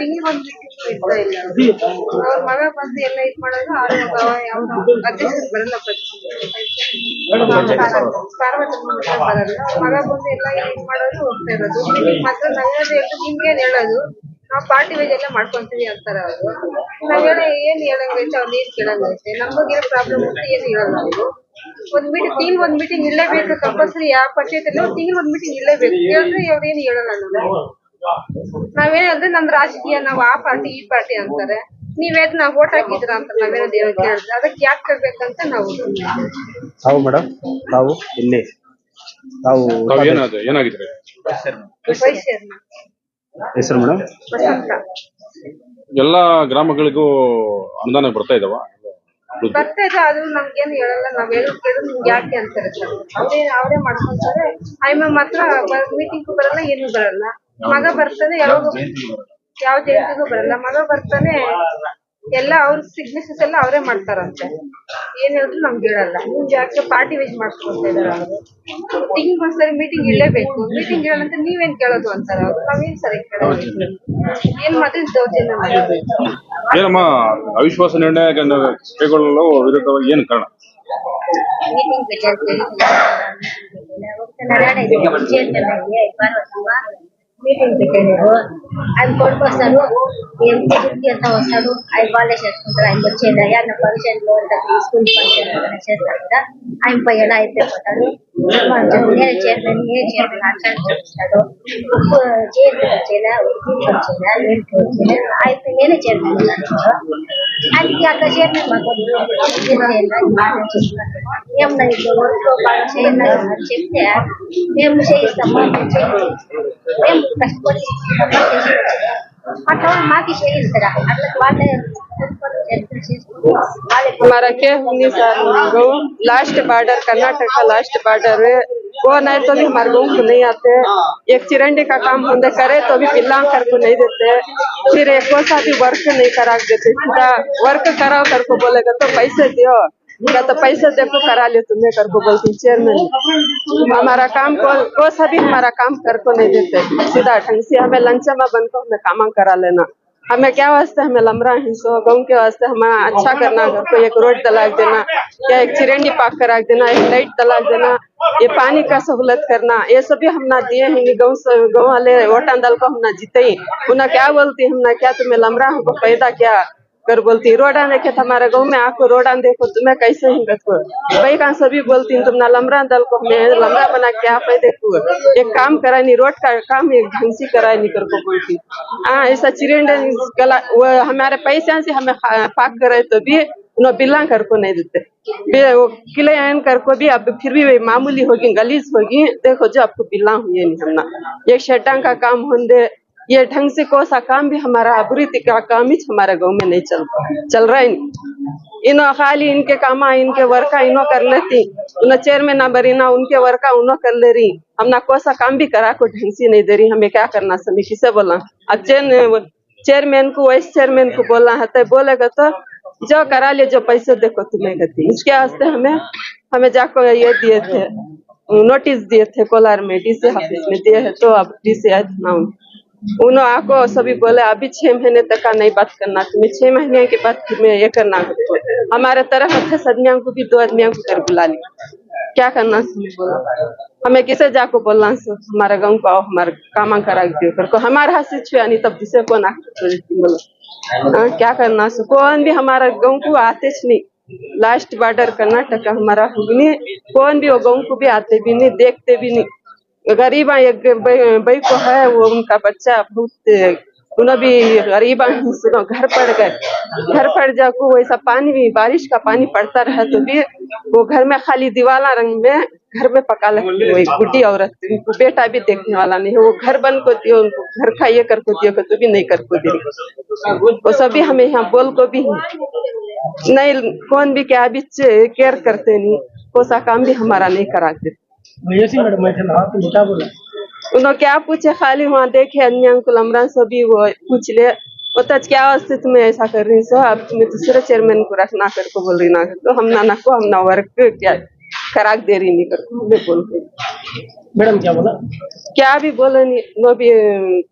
ತಿಂಗಳಿಗೆ ಒಂದು ಇರ್ತಾ ಇಲ್ಲ ಅವ್ರ ಮಗ ಬಂದು ಎಲ್ಲ ಇದ್ ಮಾಡೋದು ಅವ್ರ ಯಾವ ಅಧ್ಯಕ್ಷರು ಬರಲ್ಲ ಸಾರ್ವಜನಿಕ ಮಗ ಬಂದು ಎಲ್ಲ ಇದ್ ಮಾಡೋದು ಹೋಗ್ತಾ ಇರೋದು ಮತ್ತೆ ನಾವೇನದು ಎಲ್ಲ ನಿಮ್ಗೇನ್ ಹೇಳೋದು ನಾವು ಪಾರ್ಟಿ ವೈಸ್ ಎಲ್ಲ ಮಾಡ್ಕೊಂತೀವಿ ಅಂತಾರೆ ಅವರು ನಾವ್ ಹೇಳ ಏನ್ ಹೇಳಂಗೈತೆ ಅವ್ರು ಏನ್ ಕೇಳಂಗೈತೆ ನಮಗೇನೋ ಪ್ರಾಬ್ಲಮ್ ಅಂತ ಏನ್ ಹೇಳಲ್ಲ ಅವರು ಒಂದ್ ಮೀಟಿಂಗ್ ಟೀಮ್ ಒಂದ್ ಮೀಟಿಂಗ್ ಇಲ್ಲೇಬೇಕು ಕಂಪಲ್ಸರಿ ಯಾವ ಪಂಚಾಯತ್ ಅಲ್ಲಿ ಟೀಮ್ ಒಂದ್ ಮೀಟಿಂಗ್ ಇಲ್ಲೇಬೇಕು ಕೇಳಿದ್ರೆ ಅವ್ರೇನು ಹೇಳಲ್ಲ ನಮ್ಗೆ ನಾವೇನಂದ್ರೆ ನಮ್ ರಾಜಕೀಯ ನಾವ್ ಆ ಪಾರ್ಟಿ ಈ ಪಾರ್ಟಿ ಅಂತಾರೆ. ನೀವೇದ್ ನಾವ್ ಓಟ್ ಹಾಕಿದ್ರ ಅಂತ ನಾವೇನೋ ಕೇಳಿದ್ರೆ ಅದಕ್ಕೆ ಯಾಕೆ ಕೇಳ್ಬೇಕಂತ ನಾವು ತಾವು ಮೇಡಮ್ ತಾವು ಇಲ್ಲಿ. ತಾವು ತಾವ್ ಏನಾದ ಏನಾಗಿದ್ರೆ ವಯಸ್ಸೇರ್ನ ಹೆಸರು ಮೇಡಮ್ ವಸಂತ. ಎಲ್ಲಾ ಗ್ರಾಮಗಳಿಗೂ ಅನುದಾನ ಬರ್ತಾ ಇದಾವ? ಬರ್ತಾ ಇದೆ ಅದು ನಮ್ಗೇನು ಹೇಳಲ್ಲ ನಾವ್ ಹೇಳೋದ್ ಕೇಳಿದ್ರೆ ನಿಮ್ಗೆ ಯಾಕೆ ಅಂತಾರೆ ಸರ್ ಅವ್ರೇ ಅವರೇ ಮಾಡ್ಕೊಂತಾರೆ. ಐಮ್ ಮಾತ್ರ ಮೀಟಿಂಗ್ ಬರಲ್ಲ ಏನು ಬರಲ್ಲ. ಮಗ ಬರ್ತಾನೆ ಯಾವಾಗ ಯಾವ ಜಯಂತಿಗೂ ಬರಲ್ಲ. ಮಗ ಬರ್ತಾನೆ ಎಲ್ಲ ಅವ್ರ ಸಿಗ್ನೇಚರ್ಸ್ ಎಲ್ಲ ಅವರೇ ಮಾಡ್ತಾರಂತೆ. ಏನ್ ಹೇಳಿದ್ರು ನಮ್ಗೆ ಹೇಳಲ್ಲ ನಿಮ್ಗೆ ಯಾಕೆ ಪಾರ್ಟಿ ವೇಜ್ ಮಾಡ್ಕೊಂತ ಇದಾರೆ ಅವರು? ತಿಂಗ್ ಒಂದ್ಸರಿ ಮೀಟಿಂಗ್ ಇಲ್ಲೇಬೇಕು ಮೀಟಿಂಗ್ ಹೇಳಂತ ನೀವೇನ್ ಕೇಳೋದು ಅಂತಾರ ಅವ್ರು ನಾವೇನ್ ಸರಿ ಕೇಳೋದು? ಏನ್ ಮಾತ್ರ ದೌರ್ಜನ್ಯ ಮಾಡಿದ್ರು ಏನಮ್ಮ ಅವಿಶ್ವಾಸ ನಿರ್ಣಯ ಕೈಗೊಳ್ಳಲು ವಿರುದ್ಧವಾಗಿ ಏನು ಕಾರಣ? ಮೀಟಿಂಗ್ మీటింగ్ పెట్టారు ఆయన కొడుకు వస్తాడు ఏం తిరిగి అంతా వస్తాడు ఆయన వాళ్ళే చేసుకుంటారు ఆయన వచ్చేది అయ్యా నా ఫంక్షన్లో స్కూల్ ఫంక్షన్ ఏదైనా చేస్తారు? కదా ఆయన పోయాడు అయిపోతాడు? నేను చైర్మన్ నేనే చైర్మన్ అక్షరం చూపిస్తాడు ఉప్పు చైర్మన్ వచ్చేలా ఉప్పు వచ్చేలా నేను వచ్చేలా ఆయన నేనే చైర్మన్ అంటాడు ఆయనకి అక్కడ చైర్మన్ మాకు ఏమన్నా ఇప్పుడు వర్క్ బాగా చేయాలి చెప్తే మేము చేయిస్తాము మేము हमारा क्या होंगे सर? लास्ट बॉर्डर कर्नाटक का लास्ट बॉर्डर है। वो नहीं तो भी हमारे गाँव को नहीं आते। एक चिरंडी का काम होंगे करे तो भी पिल्ला कर को नहीं देते। फिर एक भी वर्क नहीं करा देते। वर्क कराओ कर को बोलेगा तो पैसे दियो। क्या तो पैसे देखो करा ले तुम्हें कर को बोलती चेयरमैन हमारा काम को कोसा भी हमारा काम कर को नहीं देते सीधा ढंग से हमें लंचमा बन को हमें काम करा लेना हमें क्या वास्ते हमें लमरा हिंसो गाँव के वास्ते हमें अच्छा करना घर को एक रोड दलाग देना या एक चिरंडी पाक करा देना एक लाइट दलाग देना ये पानी का सहूलत करना ये सभी हम ना दिए हैं गाँव गाँव वाले वोटां दल को हम ना जीते ही उन्हें क्या बोलती हमने क्या तुम्हें लमरा हमको पैदा क्या कर बोलती रोडा देखे हमारे गाँव में आको रोडा देखो, तुम्हें कैसे हिंगत को भाई कहाँ सभी बोलती तुम ना लमरा दल को हमें लमरा बना के आप देखो। एक काम करा नहीं, रोड का काम एक ढंग से नहीं कर को बोलती। हाँ ऐसा चिरंडे गला, वो हमारे पैसे से हमें पाक करे तो भी उन्हें बिल्ला कर को नहीं देते। वो किले आन कर को भी अब फिर भी मामूली होगी, गलीज होगी। देखो जो आपको बिल्ला हुई नहीं हमना। एक शटां का काम होंगे ये ढंग से कौन सा काम भी हमारा अभिवृद्धि का काम ही हमारे गाँव में नहीं चल चल रहा है इनो खाली इनके काम इनके वर्का इनो कर लेती। उन चेयरमैन ना बरी, ना उनके वर्का उनो कर ले रही। हम ना कौन सा काम भी करा को ढंग से नहीं दे रही। हमें क्या करना समी किसे बोला। अब चेयर चेयरमैन को वाइस चेयरमैन को बोला है तो बोलेगा तो जो करा ले, जो पैसे देखो तुम्हें कहती इसके वास्ते हमें हमें जाकर ये दिए थे नोटिस दिए थे, कोलार में डीसी ऑफ़िस में दिए है तो अब डीसी ना उन्होंने आको सभी बोले अभी छह महीने तक का नहीं बात करना तुम्हें छह महीने के बाद तुम्हें ये करना हमारे तरफ़ थे सदमिया को भी दो आदमियों को कर बुला लिया। क्या करना तुम्हें बोला। हमें किसे जाको बोलना सो हमारे गाँव को आओ हमारे काम करा दियो कर को हमारे हाथ से छुआ नहीं तब जिसे कौन आके बोलो हाँ, क्या करना सो कौन भी हमारा गाँव को आते नहीं। लास्ट बॉर्डर कर्नाटक हमारा हुगनी कौन भी वो गाँव को भी आते भी नहीं देखते भी नहीं। गरीबा भाई को है, वो उनका बच्चा बहुत, उन्हें भी गरीबा सुनो घर पड़ गए। घर पड़ जाको वैसा पानी भी, बारिश का पानी पड़ता रहा तो भी वो घर में खाली दीवाला रंग में घर में पका लगती बुढ़ी औरत बेटा भी देखने वाला नहीं है। वो घर बन को दियो, उनको घर का ये कर को दियो तो भी नहीं कर को दियो। वो सभी हमें यहाँ बोल को भी नहीं, कौन भी क्या भी केयर करते नहीं। वो सा काम भी हमारा नहीं कराते। मैडम क्या बोला? उन्होंने क्या पूछे? खाली वहाँ देखे अन्य अंकुल अमरान सभी वो पूछ ले। वो तो क्या वास्ते तुम्हें ऐसा कर रही सो अब तुम्हें दूसरे चेयरमैन को रखना कर को बोल रही ना? कर तो हम ना ना को हम ना वर्क क्या खराक दे रही नहीं कर को? हमें बोल रही मैडम क्या बोला? क्या भी बोले नहीं वो भी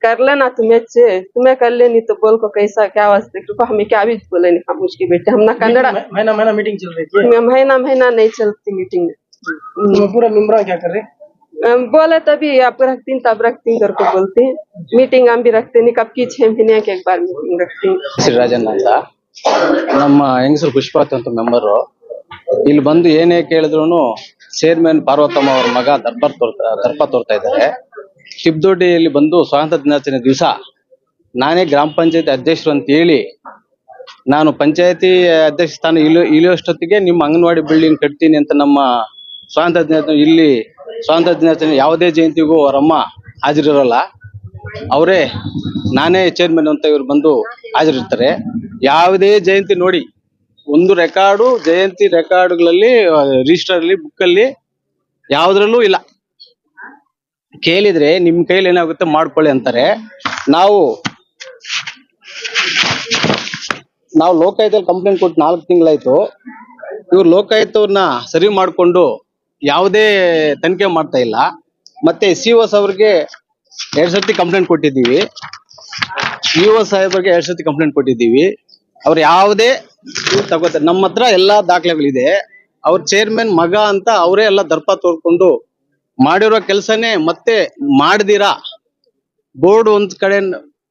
कर लेना तुम्हें अच्छे। तुम्हें कर लेनी तो बोल को कैसा क्या वास्ते क्योंकि हमें क्या भी बोले नहीं? हम उसके बेटे हम ना कन्नड़ा महीना महीना मीटिंग चल रही में महीना महीना नहीं चलती मीटिंग पूरा मेम्बर क्या कर रहे अम, बोले तभी आप रखती हैं, तब रखती हैं करके बोलते हैं मीटिंग हम भी रखते नहीं कब की छह महीने के एक बार मीटिंग रखती हैं ಶ್ರೀರಾಜನ್ ಅಂತ ನಮ್ಮ ಹೆಂಗಸರು ಪುಷ್ಪಾತ್ ಅಂತ ಮೆಂಬರು ಇಲ್ಲಿ ಬಂದು ಏನೇ ಕೇಳಿದ್ರು ಚೇರ್ಮನ್ ಪಾರ್ವತಮ್ಮ ಅವ್ರ ಮಗ ದರ್ಬಾರ್ ತೋರ್ತಾ ದರ್ಪ ತೋರ್ತಾ ಇದ್ದಾರೆ ತಿಬ್ದೊಡ್ಡಿಯಲ್ಲಿ ಬಂದು ಸ್ವಾತಂತ್ರ್ಯ ದಿನಾಚರಣೆ ದಿವಸ ನಾನೇ ಗ್ರಾಮ ಪಂಚಾಯತಿ ಅಧ್ಯಕ್ಷರು ಅಂತ ಹೇಳಿ ನಾನು ಪಂಚಾಯತಿ ಅಧ್ಯಕ್ಷ ಸ್ಥಾನ ಇಳಿಯೋ ಇಳಿಯೋಷ್ಟೊತ್ತಿಗೆ ನಿಮ್ಮ ಅಂಗನವಾಡಿ ಬಿಲ್ಡಿಂಗ್ ಕಟ್ತೀನಿ ಅಂತ ನಮ್ಮ ಸ್ವಾತಂತ್ರ್ಯ ದಿನಾಚರಣೆ ಇಲ್ಲಿ ಸ್ವಾತಂತ್ರ್ಯ ದಿನಾಚರಣೆ ಯಾವುದೇ ಜಯಂತಿಗೂ ಅವರಮ್ಮ ಹಾಜರಿರೋಲ್ಲ. ಅವರೇ ನಾನೇ ಚೇರ್ಮನ್ ಅಂತ ಇವ್ರು ಬಂದು ಹಾಜರಿರ್ತಾರೆ. ಯಾವುದೇ ಜಯಂತಿ ನೋಡಿ, ಒಂದು ರೆಕಾರ್ಡು ಜಯಂತಿ ರೆಕಾರ್ಡ್ಗಳಲ್ಲಿ ರಿಜಿಸ್ಟರ್ ಅಲ್ಲಿ ಬುಕ್ ಅಲ್ಲಿ ಯಾವ್ದ್ರಲ್ಲೂ ಇಲ್ಲ. ಕೇಳಿದ್ರೆ ನಿಮ್ ಕೈಲಿ ಏನಾಗುತ್ತೆ ಮಾಡ್ಕೊಳ್ಳಿ ಅಂತಾರೆ. ನಾವು ನಾವು ಲೋಕಾಯುತಲ್ಲಿ ಕಂಪ್ಲೇಂಟ್ ಕೊಟ್ಟು ನಾಲ್ಕು ತಿಂಗಳಾಯ್ತು. ಇವ್ರು ಲೋಕಾಯುತವ್ರನ್ನ ಸರಿ ಮಾಡಿಕೊಂಡು ಯಾವುದೇ ತನಿಖೆ ಮಾಡ್ತಾ ಇಲ್ಲ. ಮತ್ತೆ ಸಿ ಓ ಅವ್ರಿಗೆ ಎರಡ್ ಸರ್ತಿ ಕಂಪ್ಲೇಂಟ್ ಕೊಟ್ಟಿದ್ದೀವಿ. ಇ ಓ ಸಾಹೇಬರಿಗೆ ಎರಡ್ ಸರ್ತಿ ಕಂಪ್ಲೇಂಟ್ ಕೊಟ್ಟಿದ್ದೀವಿ. ಅವ್ರು ಯಾವುದೇ ತಗೋತಾರೆ ನಮ್ಮ ಹತ್ರ ಎಲ್ಲಾ ದಾಖಲೆಗಳಿದೆ. ಅವ್ರ ಚೇರ್ಮನ್ ಮಗ ಅಂತ ಅವರೇ ಎಲ್ಲ ದರ್ಪ ತೋರ್ಕೊಂಡು ಮಾಡಿರೋ ಕೆಲಸನೇ ಮತ್ತೆ ಮಾಡ್ದಿರಾ? ಬೋರ್ಡ್ ಒಂದ್ ಕಡೆ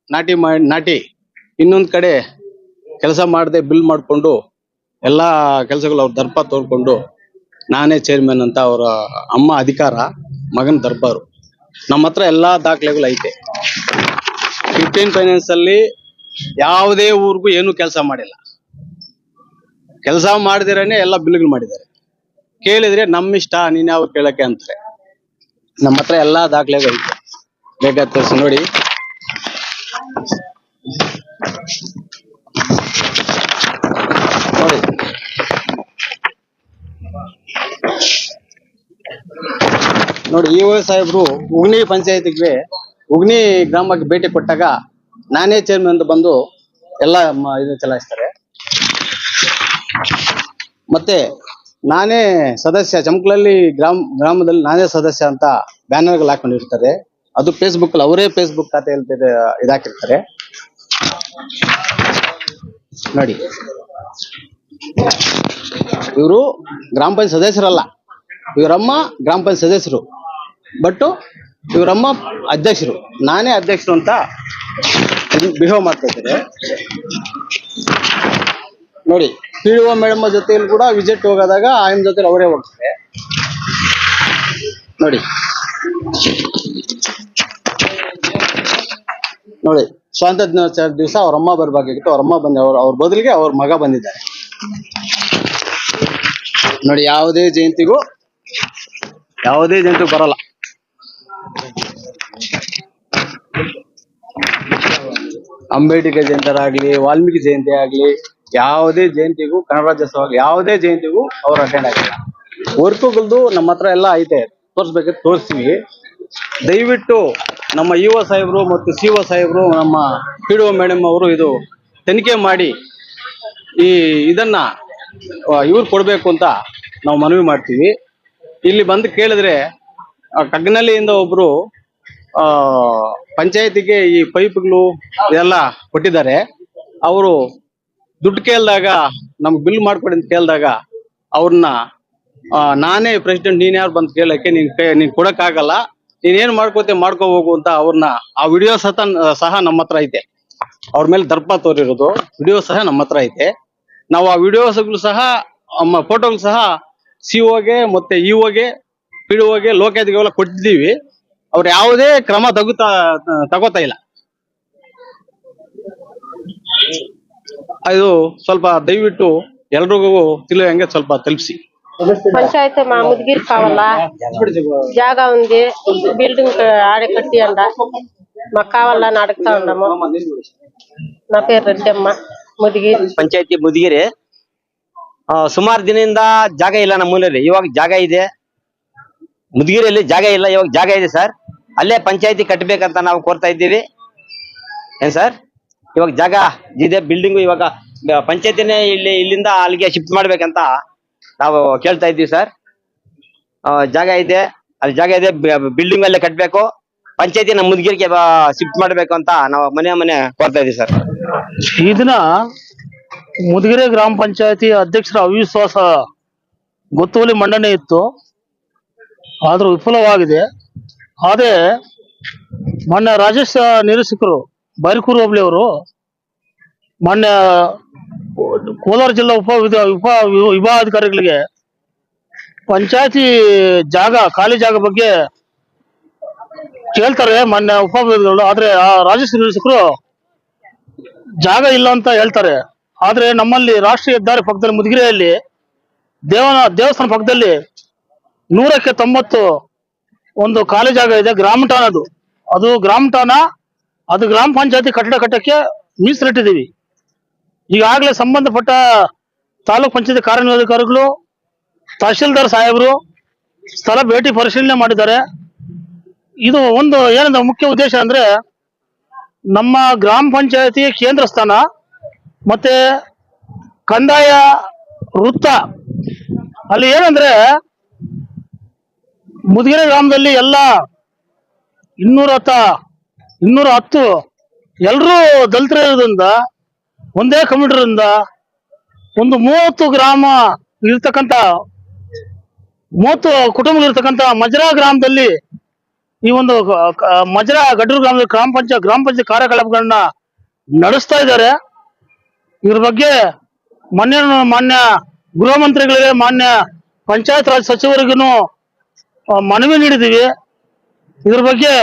ನಾಟಿ ಮಾಡಿ ನಾಟಿ, ಇನ್ನೊಂದ್ ಕಡೆ ಕೆಲಸ ಮಾಡದೆ ಬಿಲ್ ಮಾಡ್ಕೊಂಡು ಎಲ್ಲಾ ಕೆಲಸಗಳು ಅವ್ರ ದರ್ಪ ತೋರ್ಕೊಂಡು ನಾನೇ ಚೇರ್ಮನ್ ಅಂತ ಅವರ ಅಮ್ಮ ಅಧಿಕಾರ, ಮಗನ ದರ್ಬಾರು. ನಮ್ಮ ಹತ್ರ ಎಲ್ಲಾ ದಾಖಲೆಗಳು ಐತೆ. ಫಿಫ್ಟೀನ್ ಫೈನಾನ್ಸ್ ಅಲ್ಲಿ ಯಾವುದೇ ಊರಿಗೂ ಏನು ಕೆಲಸ ಮಾಡಿಲ್ಲ. ಕೆಲಸ ಮಾಡಿದಿರೇನೆ ಎಲ್ಲ ಬಿಲ್ಗಳು ಮಾಡಿದ್ದಾರೆ. ಕೇಳಿದ್ರೆ ನಮ್ಮ ಇಷ್ಟ ನೀನ್ ಯಾವ ಕೇಳಕ್ಕೆ ಅಂತಾರೆ. ನಮ್ಮ ಹತ್ರ ಎಲ್ಲಾ ದಾಖಲೆಗಳು ಐತೆ. ಬೇಕಾದ ತೋರಿಸಿ ನೋಡಿ. ನೋಡಿ. ನೋಡಿ ಇ ಸಾಹೇಬ್ರು ಉಗ್ನಿ ಪಂಚಾಯತಿಗೆ ಉಗ್ನಿ ಗ್ರಾಮಕ್ಕೆ ಭೇಟಿ ಕೊಟ್ಟಾಗ ನಾನೇ ಚೇರ್ಮನ್ ಅಂತ ಬಂದು ಎಲ್ಲ ಇದು ಚಲಾಯಿಸ್ತಾರೆ. ಮತ್ತೆ ನಾನೇ ಸದಸ್ಯ ಚಮಕ್ಲಲ್ಲಿ ಗ್ರಾಮ, ಗ್ರಾಮದಲ್ಲಿ ನಾನೇ ಸದಸ್ಯ ಅಂತ ಬ್ಯಾನರ್ಗಳು ಹಾಕೊಂಡಿರ್ತಾರೆ. ಅದು ಫೇಸ್ಬುಕ್ ಅಲ್ಲಿ ಅವರೇ ಫೇಸ್ಬುಕ್ ಖಾತೆಯಲ್ಲಿ ಇದು- ಇದಾಕಿರ್ತಾರೆ ನೋಡಿ. ಇವರು ಗ್ರಾಮ ಪಂಚಾಯತ್ ಸದಸ್ಯರಲ್ಲ. ಇವರಮ್ಮ ಗ್ರಾಮ ಪಂಚಾಯತ್ ಸದಸ್ಯರು. ಬಟ್ ಇವರಮ್ಮ ಅಧ್ಯಕ್ಷರು, ನಾನೇ ಅಧ್ಯಕ್ಷರು ಅಂತ ಬಿಹೇವ್ ಮಾಡ್ತಾ ಇದ್ದಾರೆ. ನೋಡಿ ಪಿ ಡಿ ಒ ಮೇಡಮ್ ಜೊತೆಯಲ್ಲಿ ಕೂಡ ವಿಸಿಟ್ ಹೋಗೋದಾಗ ಆಯಮ್ ಜೊತೆ ಅವರೇ ಹೋಗ್ತಾರೆ. ನೋಡಿ. ನೋಡಿ, ಸ್ವಾತಂತ್ರ್ಯ ದಿನಾಚರಣೆ ದಿವಸ ಅವ್ರಮ್ಮ ಬರ್ಬೇಕಾಗಿತ್ತು ಅವರಮ್ಮ ಬಂದ ಅವ್ರ ಅವ್ರ ಬದಲಿಗೆ ಅವ್ರ ಮಗ ಬಂದಿದ್ದಾರೆ. ನೋಡಿ, ಯಾವುದೇ ಜಯಂತಿಗೂ ಯಾವುದೇ ಜಯಂತಿಗೂ ಬರಲ್ಲ. ಅಂಬೇಡ್ಕರ್ ಜಯಂತಿ ಆಗ್ಲಿ ವಾಲ್ಮೀಕಿ ಜಯಂತಿ ಆಗ್ಲಿ, ಯಾವುದೇ ಜಯಂತಿಗೂ, ಕನ್ನಡ ರಾಜ್ಯೋತ್ಸವ ಆಗ್ಲಿ, ಯಾವುದೇ ಜಯಂತಿಗೂ ಅವ್ರು ಅಟೆಂಡ್ ಆಗಿಲ್ಲ. ವರ್ಕುಗಳದ್ದು ನಮ್ಮ ಹತ್ರ ಎಲ್ಲ ಐತೆ. ತೋರಿಸ್ಬೇಕಾದ್ರೆ ತೋರಿಸ್ತೀವಿ. ದಯವಿಟ್ಟು ನಮ್ಮ ಇ ಒ ಸಾಹೇಬರು ಮತ್ತು ಸಿ ಒ ಸಾಹೇಬರು, ನಮ್ಮ ಪಿ ಡಿ ಒ ಮೇಡಮ್ ಅವರು ಇದು ತನಿಖೆ ಮಾಡಿ ಈ ಇದನ್ನ ಇವ್ರು ಕೊಡ್ಬೇಕು ಅಂತ ನಾವು ಮನವಿ ಮಾಡ್ತೀವಿ. ಇಲ್ಲಿ ಬಂದು ಕೇಳಿದ್ರೆ ಕಗ್ನಲ್ಲಿಯಿಂದ ಒಬ್ರು ಪಂಚಾಯತಿಗೆ ಈ ಪೈಪ್ಗಳು ಇದೆಲ್ಲ ಕೊಟ್ಟಿದ್ದಾರೆ. ಅವರು ದುಡ್ಡು ಕೇಳಿದಾಗ ನಮ್ಗೆ ಬಿಲ್ ಮಾಡ್ಕೊಡಿ ಅಂತ ಕೇಳಿದಾಗ ಅವ್ರನ್ನ ನಾನೇ ಪ್ರೆಸಿಡೆಂಟ್, ನೀನ್ ಯಾರು ಬಂದು ಕೇಳಕ್ಕೆ ನೀನ್ ನೀನ್ ಕೊಡಕ್ಕಾಗಲ್ಲ ನೀನ್ ಏನ್ ಮಾಡ್ಕೋತೆ ಮಾಡ್ಕೋ ಅಂತ ಅವ್ರನ್ನ, ಆ ವಿಡಿಯೋ ಸಹ ಸಹ ನಮ್ಮ ಹತ್ರ ಐತೆ. ಅವ್ರ ಮೇಲೆ ದರ್ಪ ತೋರಿರೋದು, ವಿಡಿಯೋ ಸಹ ನಮ್ಮ ಹತ್ರ ಐತೆ. ನಾವು ಆ ವಿಡಿಯೋಸ್ಗಳು ಸಹ ಫೋಟೋಗಳು ಸಹ ಸಿ ಗೆ ಮತ್ತೆ ಇ ಗೆ ಪಿ ಡಿ ಒಗೆ ಕೊಟ್ಟಿದ್ದೀವಿ. ಅವ್ರು ಯಾವುದೇ ಕ್ರಮ ತಗುತ್ತಾ ತಗೋತಾ ಇಲ್ಲ ಅದು ಸ್ವಲ್ಪ ದಯವಿಟ್ಟು ಎಲ್ರಿಗೂ ತಿಳಿಯಂಗೆ ಸ್ವಲ್ಪ ತಲುಪಿಸಿ పంచాయతీ మా ముదిగిరి కావాలా జాగా ఉంది బిల్డింగ్ ఆడ కట్టి అండ మాకు కావాలని అడుగుతా ఉన్నాము నా పేరు రెడ్డమ్మ ముదిగిరి ಪಂಚಾಯತಿ ಮುದಿಗೆರೆ ಸುಮಾರು ದಿನದಿಂದ ಜಾಗ ಇಲ್ಲ ನಮ್ಮೂರಲ್ಲಿ ಇವಾಗ ಜಾಗ ಇದೆ ಮುದಿಗೆರೆಯಲ್ಲಿ ಜಾಗ ಇಲ್ಲ, ಇವಾಗ ಜಾಗ ಇದೆ ಸರ್. ಅಲ್ಲೇ ಪಂಚಾಯತಿ ಕಟ್ಟಬೇಕಂತ ನಾವು ಕೋರ್ತಾ ಇದ್ದೀವಿ. ಏನ್ ಸರ್? ಇವಾಗ ಜಾಗ ಇದೆ ಬಿಲ್ಡಿಂಗು ಇವಾಗ ಪಂಚಾಯತಿನೇ ಇಲ್ಲಿ, ಇಲ್ಲಿಂದ ಅಲ್ಲಿಗೆ ಶಿಫ್ಟ್ ಮಾಡ್ಬೇಕಂತ ನಾವು ಕೇಳ್ತಾ ಇದ್ದೀವಿ ಸರ್. ಜಾಗ ಇದೆ, ಅಲ್ಲಿ ಜಾಗ ಇದೆ ಬಿಲ್ಡಿಂಗ್ ಅಲ್ಲೇ ಕಟ್ಟಬೇಕು ಪಂಚಾಯತಿ ನಮ್ಮ ಮುದ್ಗಿರಿಗೆ ಶಿಫ್ಟ್ ಮಾಡ್ಬೇಕು ಅಂತ ನಾವು ಮನೆ ಮನೆ ಕೋರ್ತಾ ಇದೀವಿ ಸರ್. ಈ ದಿನ ಮುದಗೆರೆ ಗ್ರಾಮ ಪಂಚಾಯತಿ ಅಧ್ಯಕ್ಷರ ಅವಿಶ್ವಾಸ ಗೊತ್ತುವಳಿ ಮಂಡನೆ ಇತ್ತು. ಆದ್ರೂ ವಿಫಲವಾಗಿದೆ. ಅದೇ ಮೊನ್ನೆ ರಾಜೇಶ್ ನಿರೀಕ್ಷಕರು ಬೈರ್ಕೂರು ಹೋಬಳಿ ಅವರು ಮೊನ್ನೆ ಕೋಲಾರ ಜಿಲ್ಲಾ ಉಪ ಉಪ ವಿಭಾಗಾಧಿಕಾರಿಗಳಿಗೆ ಪಂಚಾಯತಿ ಜಾಗ, ಖಾಲಿ ಜಾಗ ಬಗ್ಗೆ ಕೇಳ್ತಾರೆ ಮೊನ್ನೆ ಉಪವಿಭಾಗಗಳು ಆದ್ರೆ ಆ ರಾಜೇಶ್ ನಿರೀಕ್ಷಕರು ಜಾಗ ಇಲ್ಲ ಅಂತ ಹೇಳ್ತಾರೆ. ಆದ್ರೆ ನಮ್ಮಲ್ಲಿ ರಾಷ್ಟ್ರೀಯ ಹೆದ್ದಾರಿ ಪಕ್ಕದಲ್ಲಿ ಮುದುಗಿರೆಯಲ್ಲಿ ದೇವನ ದೇವಸ್ಥಾನ ಪಕ್ಕದಲ್ಲಿ ನೂರಕ್ಕೆ ತೊಂಬತ್ತು ಒಂದು ಖಾಲಿ ಜಾಗ ಇದೆ, ಗ್ರಾಮ ಠಾಣ ಅದು. ಅದು ಗ್ರಾಮ ಠಾಣ ಅದು ಗ್ರಾಮ ಪಂಚಾಯತಿ ಕಟ್ಟಡ ಕಟ್ಟಕ್ಕೆ ಮೀಸಲಿಟ್ಟಿದ್ದೀವಿ. ಈಗಾಗಲೇ ಸಂಬಂಧಪಟ್ಟ ತಾಲೂಕ್ ಪಂಚಾಯತಿ ಕಾರ್ಯನಿರ್ವಹಣಾಧಿಕಾರಿಗಳು, ತಹಶೀಲ್ದಾರ್ ಸಾಹೇಬರು ಸ್ಥಳ ಭೇಟಿ ಪರಿಶೀಲನೆ ಮಾಡಿದ್ದಾರೆ. ಇದು ಒಂದು ಏನಂದ್ರೆ ಮುಖ್ಯ ಉದ್ದೇಶ ಅಂದ್ರೆ ನಮ್ಮ ಗ್ರಾಮ ಪಂಚಾಯತಿ ಕೇಂದ್ರ ಸ್ಥಾನ ಮತ್ತೆ ಕಂದಾಯ ವೃತ್ತ ಅಲ್ಲಿ ಏನಂದ್ರೆ ಮುದುಗೆರೆ ಗ್ರಾಮದಲ್ಲಿ ಎಲ್ಲ ಇನ್ನೂರ ಹತ್ತ, ಇನ್ನೂರ ಹತ್ತು ಎಲ್ಲರೂ ದಲಿತರ ಇರೋದ್ರಿಂದ, ಒಂದೇ ಕಮ್ಯೂಟರಿಂದ ಒಂದು ಮೂವತ್ತು ಗ್ರಾಮ ಇರ್ತಕ್ಕಂಥ, ಮೂವತ್ತು ಕುಟುಂಬ ಇರ್ತಕ್ಕಂಥ ಮಜರಾ ಗ್ರಾಮದಲ್ಲಿ ಈ ಒಂದು ಮಜ್ರಾ ಗಡೂರು ಮಜರಾ ಗಡ್ರು ಗ್ರಾಮದ ಗ್ರಾಮ ಪಂಚಾಯತ್ ಗ್ರಾಮ ಪಂಚಾಯತ್ ಕಾರ್ಯಕಲಾಪಗಳನ್ನ ನಡೆಸ್ತಾ ಇದ್ದಾರೆ. ಇದ್ರ ಬಗ್ಗೆ ಮಾನ್ಯ ಮಾನ್ಯ ಗೃಹ ಮಂತ್ರಿಗಳಿಗೆ, ಮಾನ್ಯ ಪಂಚಾಯತ್ ರಾಜ್ ಸಚಿವರಿಗೂ ಮನವಿ ನೀಡಿದ್ದೀವಿ. ಇದ್ರ ಬಗ್ಗೆ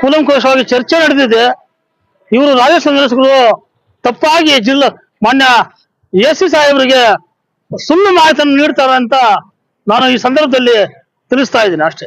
ಕೂಲಂಕುಷವಾಗಿ ಚರ್ಚೆ ನಡೆದಿದೆ. ಇವರು ರಾಜೇಶ್ ನಿರಸಕರು ತಪ್ಪಾಗಿ ಜಿಲ್ಲಾ ಮಾನ್ಯ ಎ ಸಿ ಸಾಹೇಬರಿಗೆ ಸುಳ್ಳು ಮಾಹಿತಿಯನ್ನು ನೀಡ್ತಾರೆ ಅಂತ ನಾನು ಈ ಸಂದರ್ಭದಲ್ಲಿ ತಿಳಿಸ್ತಾ ಇದ್ದೀನಿ ಅಷ್ಟೇ.